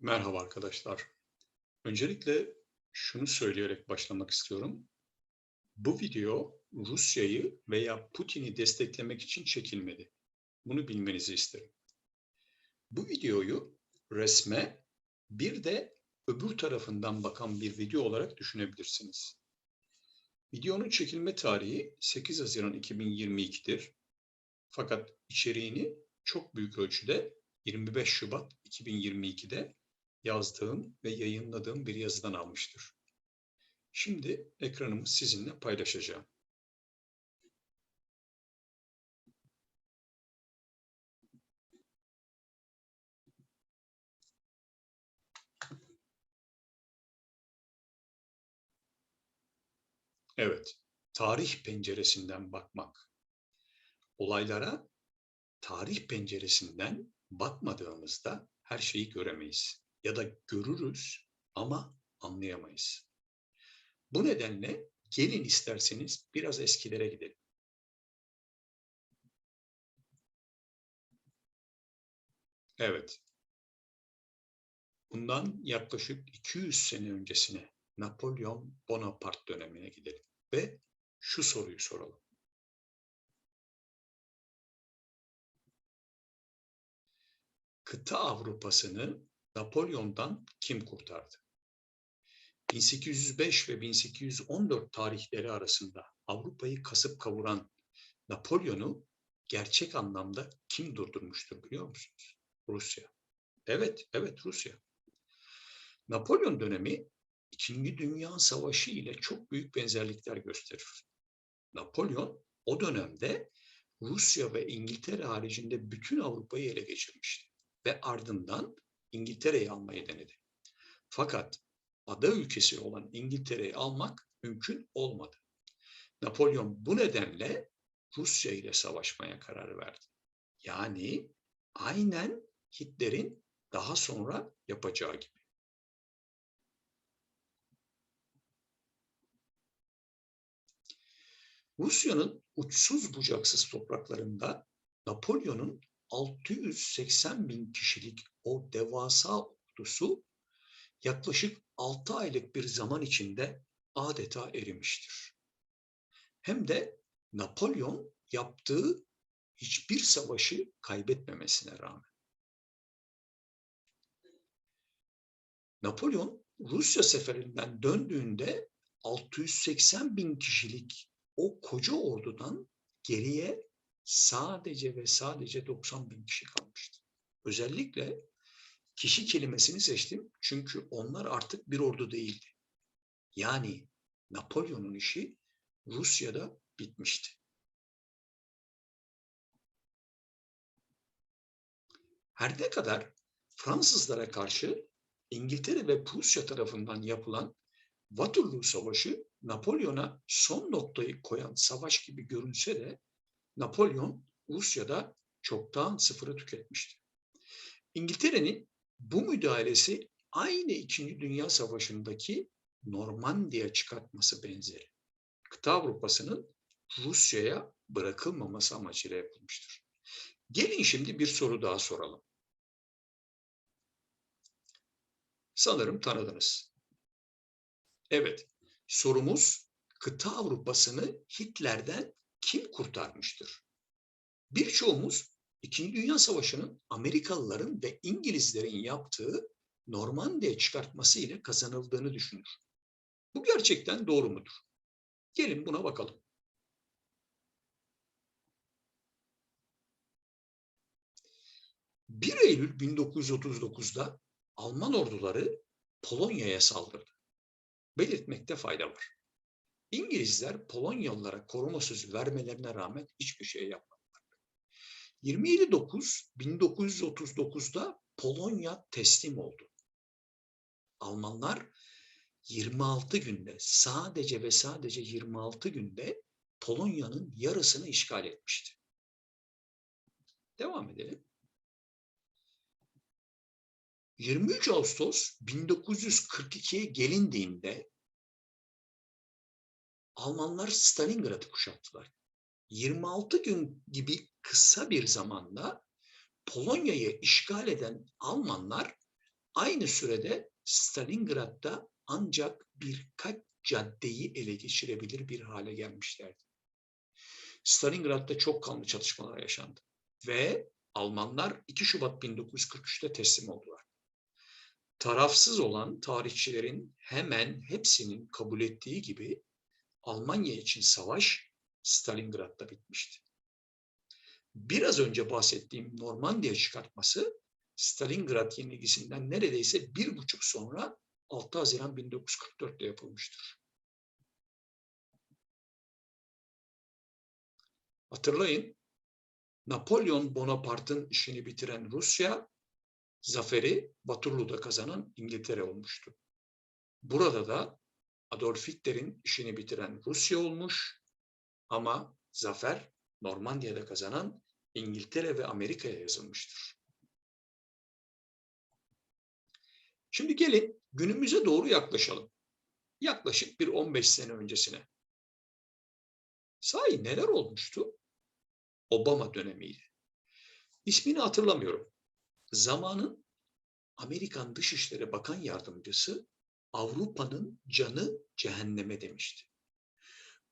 Merhaba arkadaşlar. Öncelikle şunu söyleyerek başlamak istiyorum. Bu video Rusya'yı veya Putin'i desteklemek için çekilmedi. Bunu bilmenizi isterim. Bu videoyu resme bir de öbür tarafından bakan bir video olarak düşünebilirsiniz. Videonun çekilme tarihi 8 Haziran 2022'dir. Fakat içeriğini çok büyük ölçüde 25 Şubat 2022'de yazdığım ve yayınladığım bir yazıdan almıştır. Şimdi ekranımı sizinle paylaşacağım. Evet, tarih penceresinden bakmak. Olaylara tarih penceresinden bakmadığımızda her şeyi göremeyiz ya da görürüz ama anlayamayız. Bu nedenle gelin isterseniz biraz eskilere gidelim. Evet. Bundan yaklaşık 200 sene öncesine Napolyon Bonaparte dönemine gidelim ve şu soruyu soralım. Kıta Avrupa'sını Napolyon'dan kim kurtardı? 1805 ve 1814 tarihleri arasında Avrupa'yı kasıp kavuran Napolyon'u gerçek anlamda kim durdurmuştur biliyor musunuz? Rusya. Evet, evet Rusya. Napolyon dönemi İkinci Dünya Savaşı ile çok büyük benzerlikler gösterir. Napolyon o dönemde Rusya ve İngiltere haricinde bütün Avrupa'yı ele geçirmişti ve ardından İngiltere'yi almayı denedi. Fakat ada ülkesi olan İngiltere'yi almak mümkün olmadı. Napolyon bu nedenle Rusya ile savaşmaya karar verdi. Yani aynen Hitler'in daha sonra yapacağı gibi. Rusya'nın uçsuz bucaksız topraklarında Napolyon'un 680 bin kişilik o devasa ordusu yaklaşık 6 aylık bir zaman içinde adeta erimiştir. Hem de Napolyon yaptığı hiçbir savaşı kaybetmemesine rağmen. Napolyon Rusya seferinden döndüğünde 680 bin kişilik o koca ordudan geriye sadece ve sadece 90 bin kişi kalmıştı. Özellikle kişi kelimesini seçtim çünkü onlar artık bir ordu değildi. Yani Napolyon'un işi Rusya'da bitmişti. Her ne kadar Fransızlara karşı İngiltere ve Prusya tarafından yapılan Waterloo Savaşı Napolyon'a son noktayı koyan savaş gibi görünse de Napolyon Rusya'da çoktan sıfırı tüketmişti. İngiltere'nin bu müdahalesi aynı İkinci Dünya Savaşı'ndaki Normandiya çıkartması benzeri. Kıta Avrupa'sının Rusya'ya bırakılmaması amacıyla yapılmıştır. Gelin şimdi bir soru daha soralım. Sanırım tanıdınız. Evet, sorumuz kıta Avrupa'sını Hitler'den kim kurtarmıştır? Birçoğumuz İkinci Dünya Savaşı'nın Amerikalıların ve İngilizlerin yaptığı Normandiya çıkartması ile kazanıldığını düşünür. Bu gerçekten doğru mudur? Gelin buna bakalım. ...1 Eylül 1939'da Alman orduları Polonya'ya saldırdı. Belirtmekte fayda var. İngilizler Polonyalılara koruma sözü vermelerine rağmen hiçbir şey yapmadılar. 27.9 1939'da Polonya teslim oldu. Almanlar 26 günde sadece ve sadece 26 günde Polonya'nın yarısını işgal etmişti. Devam edelim. 23 Ağustos 1942'ye gelindiğinde Almanlar Stalingrad'ı kuşattılar. 26 gün gibi kısa bir zamanda Polonya'yı işgal eden Almanlar aynı sürede Stalingrad'da ancak birkaç caddeyi ele geçirebilir bir hale gelmişlerdi. Stalingrad'da çok kanlı çatışmalar yaşandı ve Almanlar 2 Şubat 1943'te teslim oldular. Tarafsız olan tarihçilerin hemen hepsinin kabul ettiği gibi Almanya için savaş Stalingrad'da bitmişti. Biraz önce bahsettiğim Normandiya çıkartması Stalingrad yenilgisinden neredeyse bir buçuk sonra 6 Haziran 1944'te yapılmıştır. Hatırlayın, Napolyon Bonaparte'ın işini bitiren Rusya, zaferi Waterloo'da kazanan İngiltere olmuştu. Burada da Adolf Hitler'in işini bitiren Rusya olmuş ama zafer Normandiya'da kazanan İngiltere ve Amerika'ya yazılmıştır. Şimdi gelin günümüze doğru yaklaşalım. Yaklaşık bir 15 sene öncesine. Sahi neler olmuştu? Obama dönemiydi. İsmini hatırlamıyorum. Zamanın Amerikan Dışişleri Bakan Yardımcısı Avrupa'nın canı cehenneme demişti.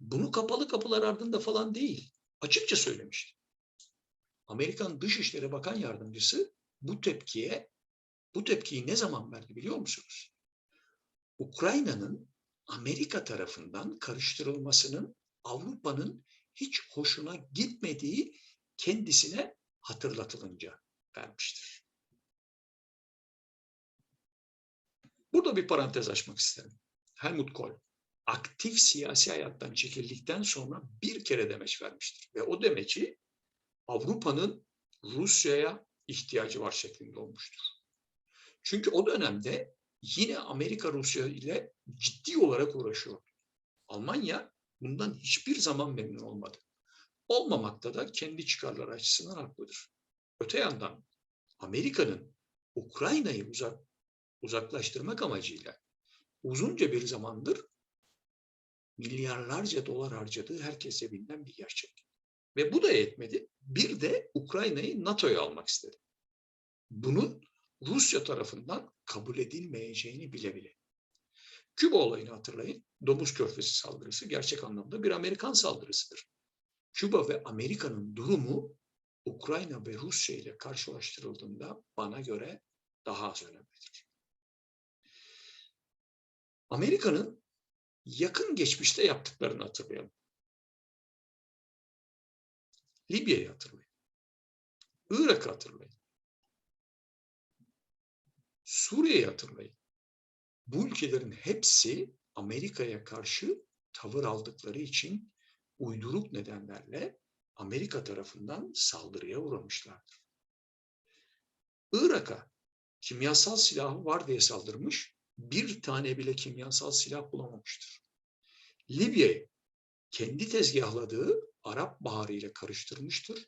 Bunu kapalı kapılar ardında falan değil, açıkça söylemişti. Amerikan Dışişleri Bakan Yardımcısı bu tepkiye bu tepkiyi ne zaman verdi biliyor musunuz? Ukrayna'nın Amerika tarafından karıştırılmasının Avrupa'nın hiç hoşuna gitmediği kendisine hatırlatılınca vermiştir. Burada bir parantez açmak isterim. Helmut Kohl aktif siyasi hayattan çekildikten sonra bir kere demeç vermiştir. Ve o demeci Avrupa'nın Rusya'ya ihtiyacı var şeklinde olmuştur. Çünkü o dönemde yine Amerika Rusya ile ciddi olarak uğraşıyor. Almanya bundan hiçbir zaman memnun olmadı. Olmamakta da kendi çıkarları açısından haklıdır. Öte yandan Amerika'nın Ukrayna'yı uzak, uzaklaştırmak amacıyla uzunca bir zamandır milyarlarca dolar harcadığı herkese bilinen bir gerçek. Ve bu da yetmedi. Bir de Ukrayna'yı NATO'ya almak istedi. Bunun Rusya tarafından kabul edilmeyeceğini bile bile. Küba olayını hatırlayın. Domuz körfezi saldırısı gerçek anlamda bir Amerikan saldırısıdır. Küba ve Amerika'nın durumu Ukrayna ve Rusya ile karşılaştırıldığında bana göre daha az önemlidir. Amerika'nın yakın geçmişte yaptıklarını hatırlayalım. Libya'yı hatırlayın. Irak'ı hatırlayın. Suriye'yi hatırlayın. Bu ülkelerin hepsi Amerika'ya karşı tavır aldıkları için uyduruk nedenlerle Amerika tarafından saldırıya uğramışlardır. Irak'a kimyasal silahı var diye saldırmış, bir tane bile kimyasal silah bulamamıştır. Libya'yı kendi tezgahladığı Arap Baharı ile karıştırmıştır.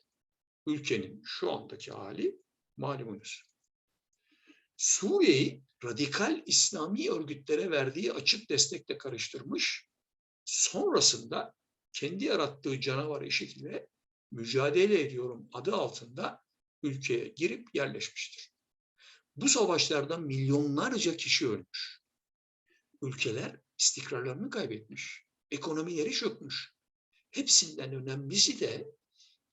Ülkenin şu andaki hali malumunuz. Suriye'yi radikal İslami örgütlere verdiği açık destekle karıştırmış. Sonrasında kendi yarattığı canavar IŞİD ile mücadele ediyorum adı altında ülkeye girip yerleşmiştir. Bu savaşlarda milyonlarca kişi ölmüş. Ülkeler istikrarlarını kaybetmiş. Ekonomileri çökmüş. Hepsinden önemlisi de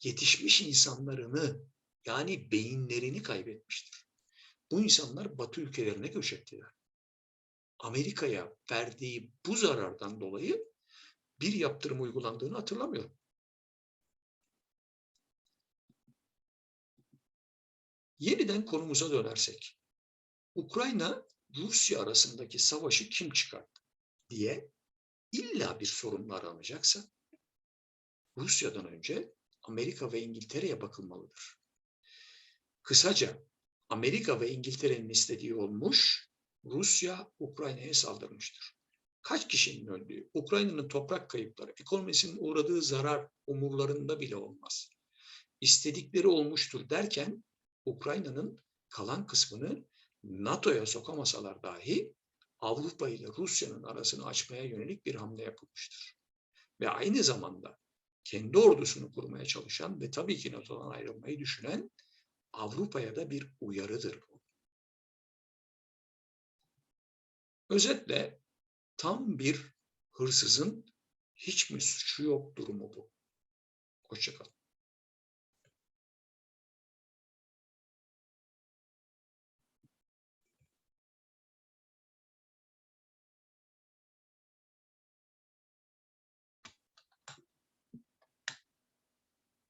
yetişmiş insanlarını yani beyinlerini kaybetmiştir. Bu insanlar Batı ülkelerine göç ettiler. Amerika'ya verdiği bu zarardan dolayı bir yaptırım uygulandığını hatırlamıyorum. Yeniden konumuza dönersek, Ukrayna Rusya arasındaki savaşı kim çıkarttı diye illa bir sorunla aranacaksa Rusya'dan önce Amerika ve İngiltere'ye bakılmalıdır. Kısaca Amerika ve İngiltere'nin istediği olmuş, Rusya Ukrayna'ya saldırmıştır. Kaç kişinin öldüğü, Ukrayna'nın toprak kayıpları, ekonomisinin uğradığı zarar umurlarında bile olmaz. İstedikleri olmuştur derken Ukrayna'nın kalan kısmını NATO'ya sokamasalar dahi Avrupa ile Rusya'nın arasını açmaya yönelik bir hamle yapılmıştır. Ve aynı zamanda kendi ordusunu kurmaya çalışan ve tabii ki NATO'dan ayrılmayı düşünen Avrupa'ya da bir uyarıdır bu. Özetle tam bir hırsızın hiç mi suçu yok durumu bu. Hoşçakalın.